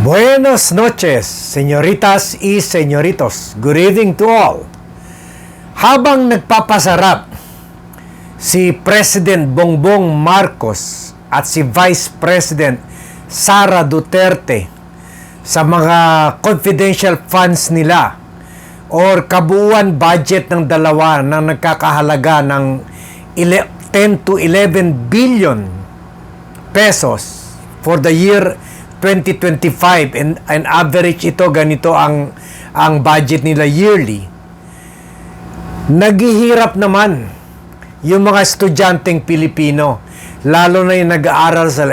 Buenos noches, señoritas y señoritos. Good evening to all. Habang nagpapasarap si President Bongbong Marcos at si Vice President Sara Duterte sa mga confidential funds nila or kabuuan budget ng dalawa na nagkakahalaga ng ele- 10 to 11 billion pesos for the year 2025 and an average ito ganito ang ang budget nila yearly. Naghihirap naman yung mga estudyanteng Pilipino lalo na yung nag-aaral sa,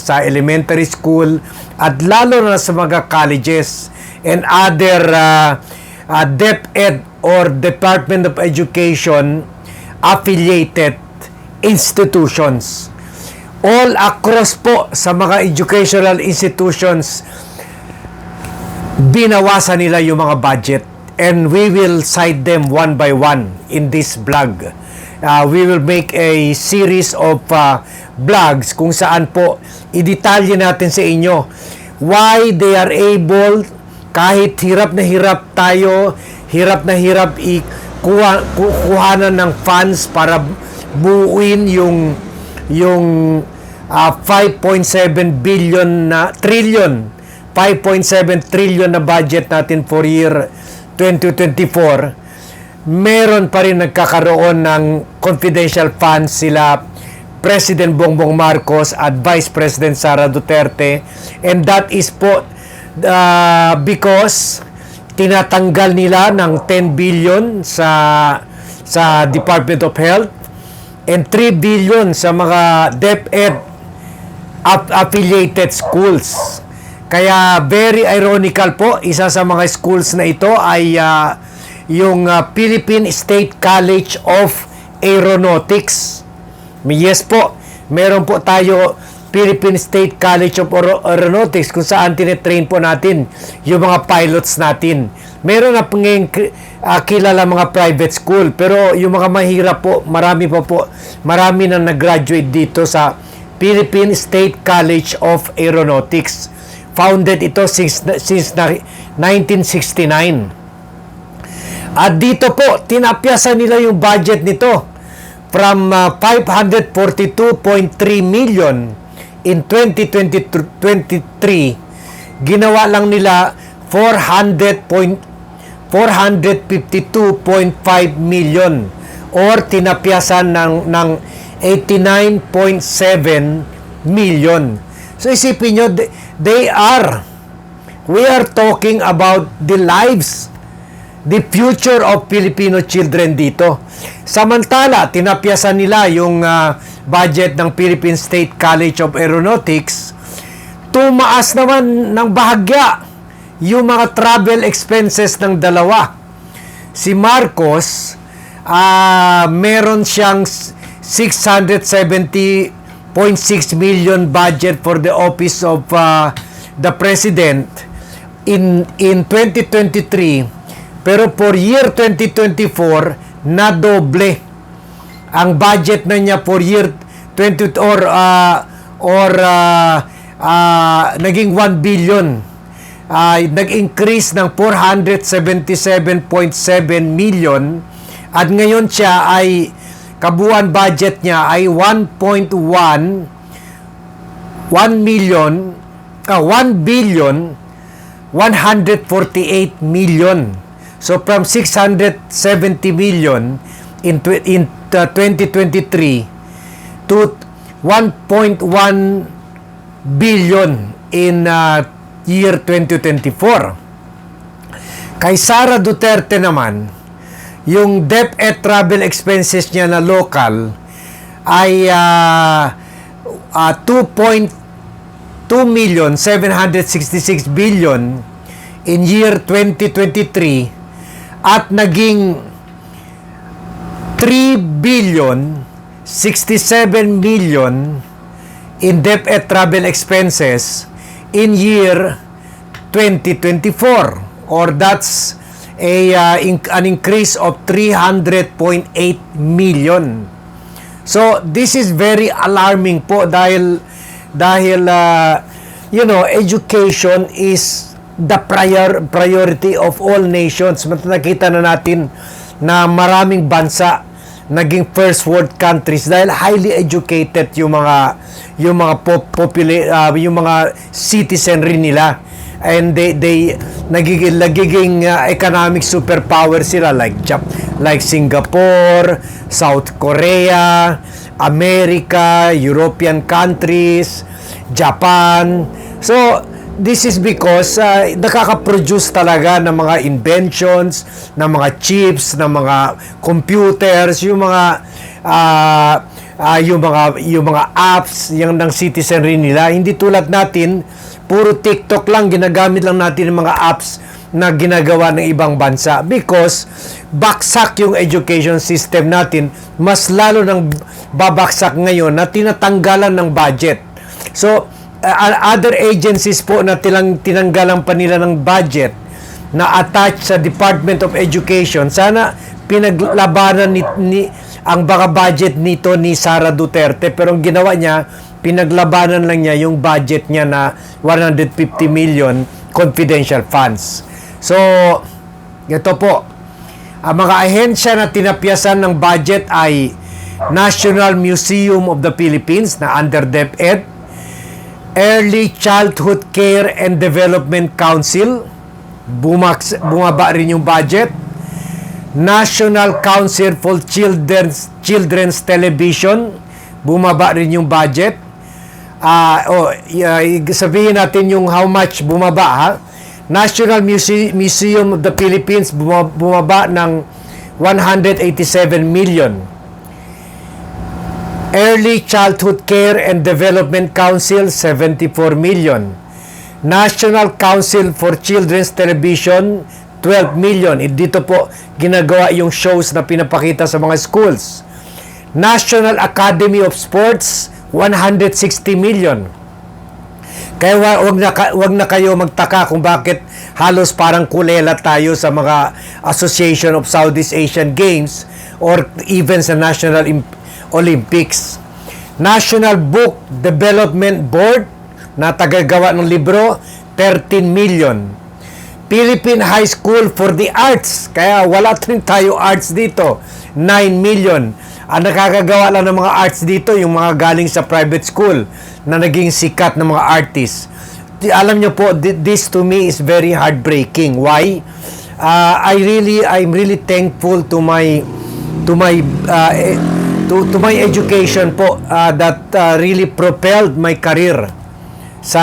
sa elementary school at lalo na sa mga colleges and other uh, uh, DepEd or Department of Education affiliated institutions all across po sa mga educational institutions binawasan nila yung mga budget and we will cite them one by one in this blog. Uh, we will make a series of uh, blogs kung saan po idetalye natin sa inyo why they are able kahit hirap na hirap tayo, hirap na hirap ikuha, ku- kuhanan ng funds para buuin yung yung uh, 5.7 billion na trillion. 5.7 trillion na budget natin for year 2024 meron pa rin nagkakaroon ng confidential funds sila President Bongbong Marcos at Vice President Sara Duterte. And that is po uh, because tinatanggal nila ng 10 billion sa sa Department of Health and 3 billion sa mga DepEd aff- affiliated schools. Kaya very ironical po, isa sa mga schools na ito ay ah, yung ah, Philippine State College of Aeronautics. Yes po, meron po tayo Philippine State College of Aero- Aeronautics kung saan tinetrain po natin yung mga pilots natin. Meron na ngayong ah, kilala mga private school pero yung mga mahirap po, marami pa po, marami na nag-graduate dito sa Philippine State College of Aeronautics. Founded ito since, since na- 1969. At dito po, tinapyasan nila yung budget nito from uh, 542.3 million in 2023 ginawa lang nila 400 point 452.5 million or tinapyasan ng ng 89.7 million. So isipin nyo, they- are we are talking about the lives the future of Filipino children dito. Samantala, tinapyasan nila yung ah, budget ng Philippine State College of Aeronautics. Tumaas naman ng bahagya yung mga travel expenses ng dalawa. Si Marcos, ah meron siyang 670.6 million budget for the office of ah, the president in in 2023 pero for year 2024 na doble ang budget na niya for year 20 or uh, or uh, uh, naging 1 billion uh, nag-increase ng 477.7 million. At ngayon siya ay kabuuan budget niya ay 1.1 1 million ah, 1 billion 148 million. So from 670 million in in uh, 2023 to 1.1 billion in uh, year 2024 kay Sara Duterte naman yung DepEd travel expenses niya na local ay uh, uh, 2.2 million 766 billion in year 2023 at naging 3 billion 67 million in DepEd travel expenses in year 2024 or that's a uh, in- an increase of 300.8 million. So this is very alarming po dahil dahil uh, you know, education is the prior priority of all nations. Nakita na natin na maraming bansa naging first world countries dahil highly educated yung mga yung mga pop, popula- ah, yung mga citizenry nila and they they nagiging nagiging ah, economic superpower sila like Jap like Singapore, South Korea, America, European countries, Japan. So this is because uh, nakaka-produce talaga ng mga inventions, ng mga chips, ng mga computers, yung mga ah, ah, yung mga yung mga apps yung ng citizenry nila. Hindi tulad natin, puro TikTok lang ginagamit lang natin ng mga apps na ginagawa ng ibang bansa because baksak yung education system natin mas lalo nang babaksak ngayon na tinatanggalan ng budget so uh, other agencies po na tilang tinanggalan pa nila ng budget na attached sa Department of Education sana pinaglabanan ni, ni ang baka budget nito ni Sara Duterte pero ang ginawa niya pinaglabanan lang niya yung budget niya na 150 million confidential funds. So ito po. Ang mga ahensya na tinapyasan ng budget ay National Museum of the Philippines na under DepEd Early Childhood Care and Development Council. Bumaks, bumaba rin yung budget. National Council for Children's Children's Television. Bumaba rin yung budget. Ah oh, y- sabihin natin yung how much bumaba ha? National Muse- Museum of the Philippines buma- bumaba ng 187 million Early Childhood Care and Development Council 74 million. National Council for Children's Television 12 million. Dito po ginagawa yung shows na pinapakita sa mga schools. National Academy of Sports 160 million. Kaya wa- wag na, wag na kayo magtaka kung bakit halos parang kulela tayo sa mga Association of Southeast Asian Games or even sa National Im- Olympics. National Book Development Board na tagagawa ng libro 13 million. Philippine High School for the Arts. Kaya wala rin tayo arts dito. 9 million. Ang nakakagawa lang ng mga arts dito, yung mga galing sa private school na naging sikat ng mga artists. Alam nyo po, thi- this to me is very heartbreaking. Why? Uh, I really, I'm really thankful to my, to my, uh, to, to my education po uh, that uh, really propelled my career sa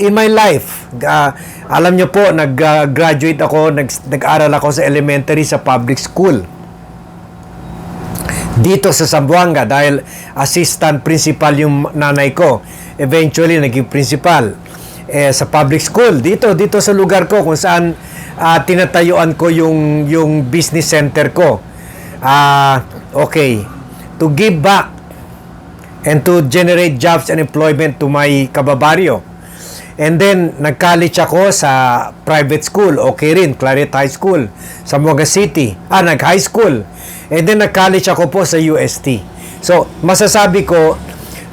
in my life. Uh, alam nyo po, nag-graduate ako, nag, nag-aral ako sa elementary sa public school. Dito sa Zamboanga dahil assistant principal yung nanay ko. Eventually, naging principal eh, sa public school. Dito, dito sa lugar ko kung saan ah, tinatayuan ko yung, yung business center ko. Ah, okay. To give back and to generate jobs and employment to my kababaryo. And then, nag-college ako sa private school. Okay rin, Claret High School sa Moga City. Ah, nag-high school. And then, nag-college ako po sa UST. So, masasabi ko,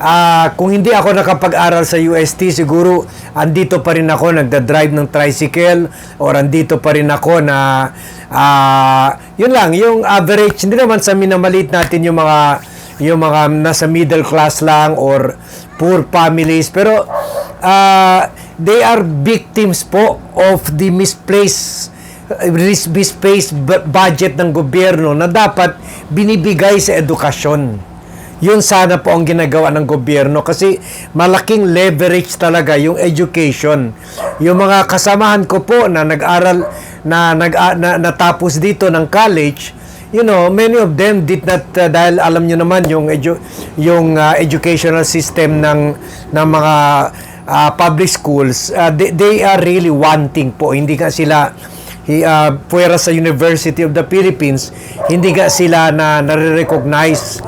ah, kung hindi ako nakapag-aral sa UST, siguro andito pa rin ako nagda-drive ng tricycle or andito pa rin ako na ah, yun lang, yung average, hindi naman sa minamalit natin yung mga yung mga nasa middle class lang or poor families pero uh, they are victims po of the misplaced uh, mis- misplaced bu- budget ng gobyerno na dapat binibigay sa edukasyon yun sana po ang ginagawa ng gobyerno kasi malaking leverage talaga yung education. Yung mga kasamahan ko po na nag-aral na, nag, na natapos dito ng college, you know, many of them did not uh, dahil alam nyo naman yung edu- yung uh, educational system ng ng mga uh, public schools, uh, they, they are really wanting po. Hindi ka sila hi- uh, puwera sa University of the Philippines, hindi ka sila na nare-recognize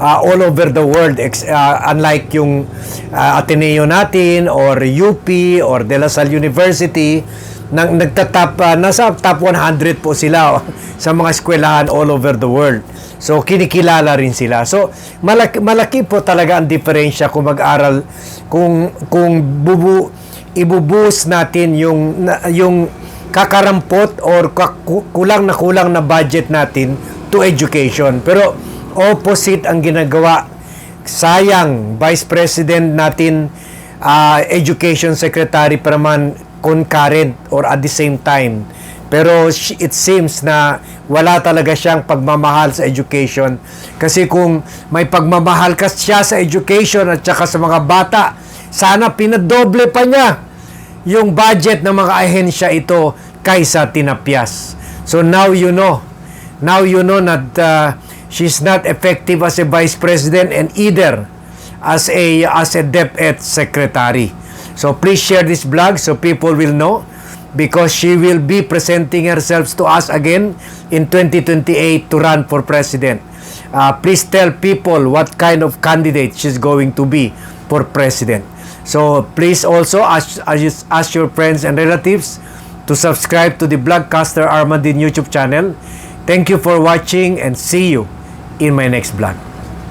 uh, all over the world ex- uh, unlike yung uh, Ateneo natin or UP or De La Salle University nang nagtatap uh, nasa top 100 po sila sa mga eskwelahan all over the world. So kinikilala rin sila. So malaki, malaki po talaga ang diferensya kung mag-aral kung kung bubu ibubuhos natin yung na- yung kakarampot or kulang na kulang na budget natin to education. Pero opposite ang ginagawa. Sayang, Vice President natin, ah, Education Secretary pa naman concurrent or at the same time. Pero it seems na wala talaga siyang pagmamahal sa education. Kasi kung may pagmamahal ka siya sa education at saka sa mga bata, sana pinadoble pa niya yung budget ng mga ahensya ito kaysa tinapyas. So now you know. Now you know that uh, she's not effective as a vice president and either as a as a DepEd secretary. So please share this blog so people will know because she will be presenting herself to us again in 2028 to run for president. Uh, please tell people what kind of candidate she's going to be for president. So please also ask, ask, ask your friends and relatives to subscribe to the Blogcaster Armadin YouTube channel. Thank you for watching and see you in my next vlog.